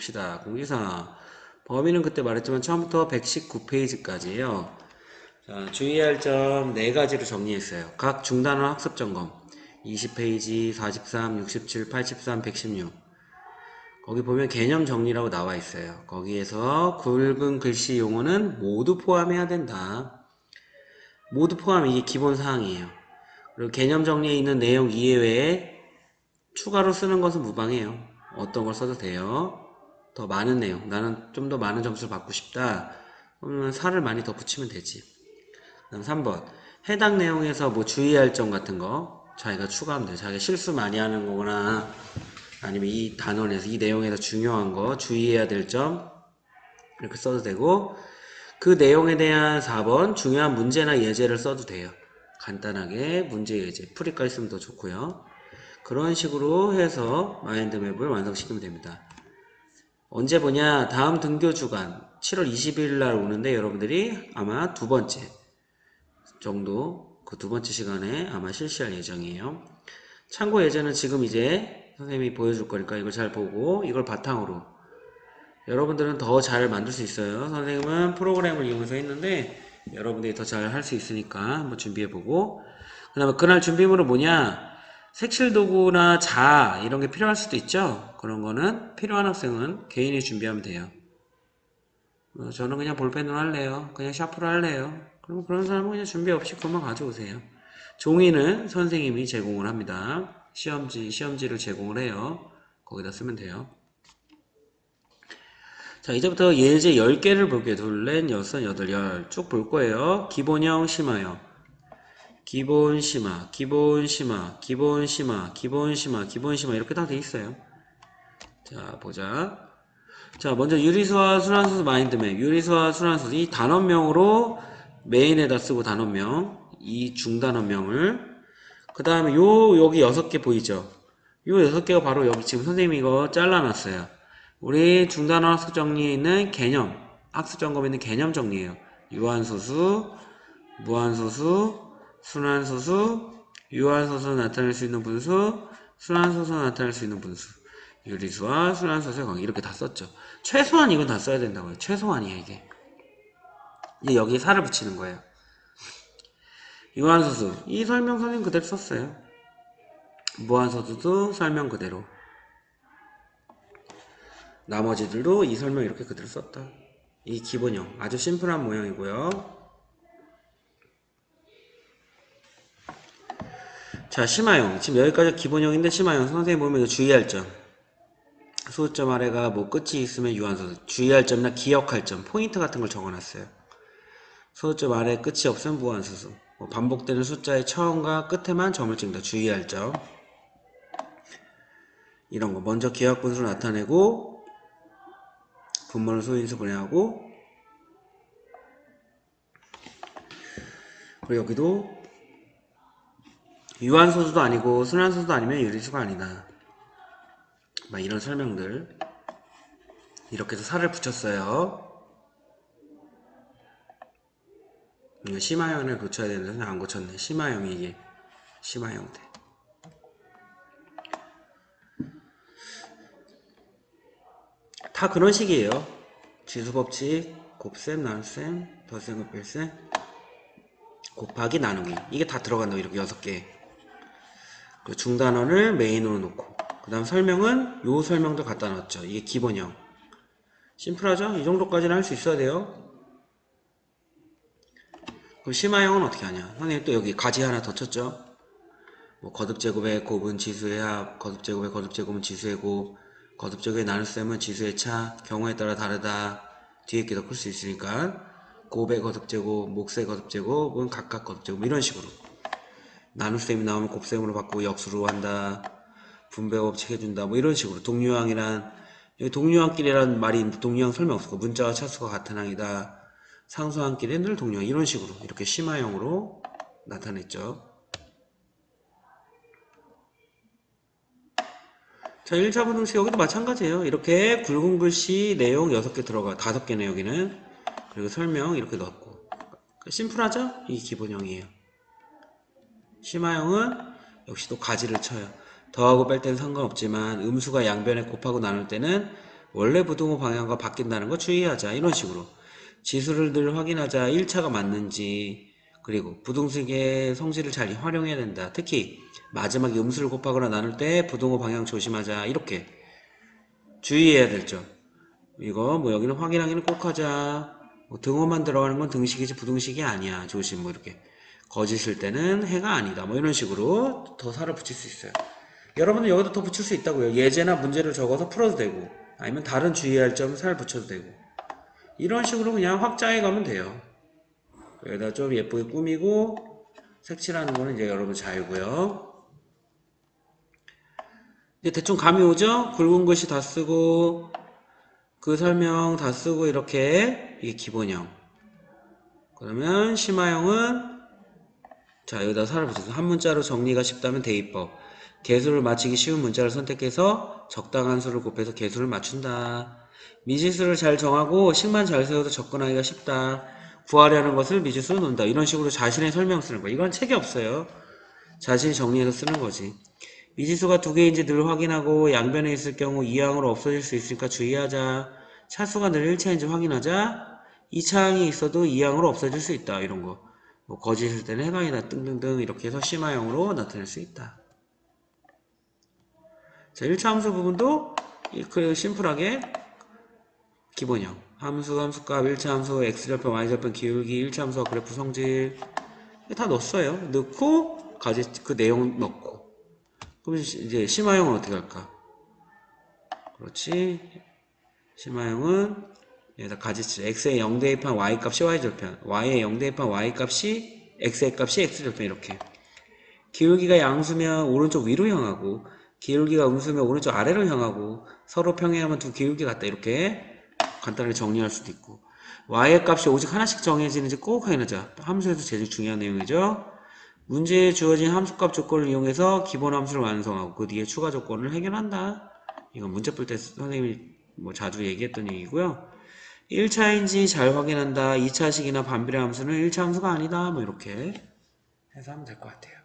봅시다. 공지사. 범위는 그때 말했지만 처음부터 119페이지까지예요. 자, 주의할 점네 가지로 정리했어요. 각 중단원 학습 점검. 20페이지, 43, 67, 83, 116. 거기 보면 개념 정리라고 나와 있어요. 거기에서 굵은 글씨 용어는 모두 포함해야 된다. 모두 포함 이게 기본 사항이에요. 그리고 개념 정리에 있는 내용 이외에 추가로 쓰는 것은 무방해요. 어떤 걸 써도 돼요. 더 많은 내용. 나는 좀 더 많은 점수를 받고 싶다. 그러면 살을 많이 더 붙이면 되지. 그다음 3번. 해당 내용에서 뭐 주의할 점 같은 거 자기가 추가하면 돼요. 자기가 실수 많이 하는 거거나 아니면 이 단원에서 이 내용에서 중요한 거 주의해야 될 점 이렇게 써도 되고 그 내용에 대한 4번 중요한 문제나 예제를 써도 돼요. 간단하게 문제 예제 풀이까지 쓰면 더 좋고요. 그런 식으로 해서 마인드맵을 완성시키면 됩니다. 언제 보냐? 다음 등교 주간 7월 20일 날 오는데 여러분들이 아마 두 번째 정도 그 두 번째 시간에 아마 실시할 예정이에요. 참고 예제는 지금 이제 선생님이 보여줄 거니까 이걸 잘 보고 이걸 바탕으로 여러분들은 더 잘 만들 수 있어요. 선생님은 프로그램을 이용해서 했는데 여러분들이 더 잘 할 수 있으니까 한번 준비해보고 그 다음에 그날 준비물은 뭐냐 색칠 도구나 자 이런 게 필요할 수도 있죠. 그런 거는 필요한 학생은 개인이 준비하면 돼요. 어, 저는 그냥 볼펜으로 할래요. 그냥 샤프로 할래요. 그럼 그런 사람은 그냥 준비 없이 그만 가져오세요. 종이는 선생님이 제공을 합니다. 시험지, 시험지를 제공을 해요. 거기다 쓰면 돼요. 자, 이제부터 예제 10개를 볼게요. 둘, 넷, 여섯, 여덟, 열. 쭉 볼 거예요. 기본형, 심화형. 기본 심화, 기본 심화, 기본 심화, 기본 심화, 기본 심화 이렇게 다 돼 있어요. 자, 보자. 자, 먼저 유리수와 순환수소 마인드맵. 유리수와 순환수소 이 단원명으로 메인에다 쓰고 단원명. 이 중단원명을 그 다음에 요 여기 여섯 개 보이죠? 요 여섯 개가 바로 여기 지금 선생님이 이거 잘라놨어요. 우리 중단원 학습 정리에 있는 개념, 학습 점검에 있는 개념 정리예요. 유한소수, 무한소수, 순환소수, 유한소수 나타낼 수 있는 분수, 순환소수 나타낼 수 있는 분수. 유리수와 순환소수의 관계 이렇게 다 썼죠. 최소한 이건 다 써야 된다고요. 최소한이에요 이게. 여기에 살을 붙이는 거예요. 유한소수 이 설명 선생님 그대로 썼어요. 무한소수도 설명 그대로. 나머지들도 이 설명 이렇게 그대로 썼다. 이 기본형 아주 심플한 모양이고요. 자 심화형 지금 여기까지 기본형인데 심화형 선생님 보면 주의할 점 소수점 아래가 뭐 끝이 있으면 유한소수 주의할 점이나 기억할 점 포인트 같은 걸 적어놨어요. 소수점 아래 끝이 없으면 무한소수 뭐 반복되는 숫자의 처음과 끝에만 점을 찍는다. 주의할 점. 이런 거 먼저 기억 분수를 나타내고 분모를 소인수 분해하고 그리고 여기도 유한소수도 아니고 순환소수도 아니면 유리수가 아니다. 막 이런 설명들. 이렇게 해서 살을 붙였어요 이거 심화형을 고쳐야 되는데 안 고쳤네. 심화형이 이게 심화형태 다 그런 식이에요. 지수법칙 곱셈 나눗셈 덧셈 곱뺄셈 곱하기 나누기. 이게 다 들어간다고 이렇게 여섯 개. 그 중단원을 메인으로 놓고. 그 다음 설명은 요 설명도 갖다 놨죠. 이게 기본형. 심플하죠? 이 정도까지는 할 수 있어야 돼요 그럼 심화형은 어떻게 하냐? 선생님 또 여기 가지 하나 더 쳤죠? 뭐 거듭제곱의 곱은 지수의 합 거듭제곱의 거듭제곱은 지수의 곱 거듭제곱의 나눗셈은 지수의 차 경우에 따라 다르다. 뒤에 게 더 클 수 있으니까 곱의 거듭제곱 목세 거듭제곱은 각각 거듭제곱 이런 식으로. 나눗셈이 나오면 곱셈으로 바꾸고 역수로 한다. 분배 법칙 해준다. 뭐 이런 식으로. 동류항이란 여기 동류항끼리라는 말이 있는데 동류항 설명 없고 문자와 차수가 같은 항이다 상수항끼리 늘 동류항 이런 식으로 이렇게 심화형으로 나타냈죠 자, 1차 부등식 여기도 마찬가지예요. 이렇게 굵은 글씨 내용 6개 들어가, 5개네, 여기는. 그리고 설명 이렇게 넣었고. 심플하죠? 이 기본형이에요. 심화형은 역시 또 가지를 쳐요. 더하고 뺄 때는 상관없지만 음수가 양변에 곱하고 나눌 때는 원래 부등호 방향과 바뀐다는 거 주의하자. 이런 식으로. 지수를 늘 확인하자. 1차가 맞는지. 그리고 부등식의 성질을 잘 활용해야 된다. 특히 마지막에 음수를 곱하거나 나눌 때 부등호 방향 조심하자. 이렇게 주의해야 될 점. 이거 뭐 여기는 확인하기는 꼭 하자. 뭐 등호만 들어가는 건 등식이지 부등식이 아니야. 조심 뭐 이렇게. 거짓일 때는 해가 아니다. 뭐 이런 식으로 더 살을 붙일 수 있어요. 여러분은 여기다 더 붙일 수 있다고요. 예제나 문제를 적어서 풀어도 되고 아니면 다른 주의할 점 살 붙여도 되고 이런 식으로 그냥 확장해 가면 돼요. 여기다 좀 예쁘게 꾸미고 색칠하는 거는 이제 여러분 자유고요. 이제 대충 감이 오죠? 굵은 글씨 다 쓰고 그 설명 다 쓰고 이렇게 이게 기본형. 그러면 심화형은 자 여기다 붙여서 한 문자로 정리가 쉽다면 대입법. 개수를 맞추기 쉬운 문자를 선택해서 적당한 수를 곱해서 개수를 맞춘다. 미지수를 잘 정하고 식만 잘 세워도 접근하기가 쉽다. 구하려는 것을 미지수로 놓는다. 이런 식으로 자신의 설명 쓰는 거. 이건 책이 없어요. 자신이 정리해서 쓰는 거지. 미지수가 두 개인지 늘 확인하고 양변에 있을 경우 이항으로 없어질 수 있으니까 주의하자. 차수가 늘 1차인지 확인하자. 2차항이 있어도 이항으로 없어질 수 있다. 이런 거. 뭐 거짓일 때는 해당이다. 등등등 이렇게 해서 심화형으로 나타낼 수 있다. 자, 1차 함수 부분도 이- 그 심플하게 기본형. 함수, 함수값, 1차 함수, x절편, y절편, 기울기, 1차 함수와 그래프 성질 다 넣었어요. 넣고 가지 그 내용 넣고. 그럼 시- 이제 심화형은 어떻게 할까? 그렇지. 심화형은 여기다 가지치 x의 0 대입한 y 값이 y절편, y의 0 대입한 y 값이 x의 값이 x절편 이렇게. 기울기가 양수면 오른쪽 위로 향하고 기울기가 음수면 오른쪽 아래로 향하고 서로 평행하면 두 기울기 같다 이렇게 간단하게 정리할 수도 있고. y의 값이 오직 하나씩 정해지는지 꼭 확인하자. 함수에서 제일 중요한 내용이죠. 문제에 주어진 함수값 조건을 이용해서 기본 함수를 완성하고 그 뒤에 추가 조건을 해결한다. 이건 문제 풀 때 선생님이 뭐 자주 얘기했던 얘기고요. 1차인지 잘 확인한다. 2차식이나 반비례 함수는 1차 함수가 아니다. 뭐 이렇게 해서 하면 될 것 같아요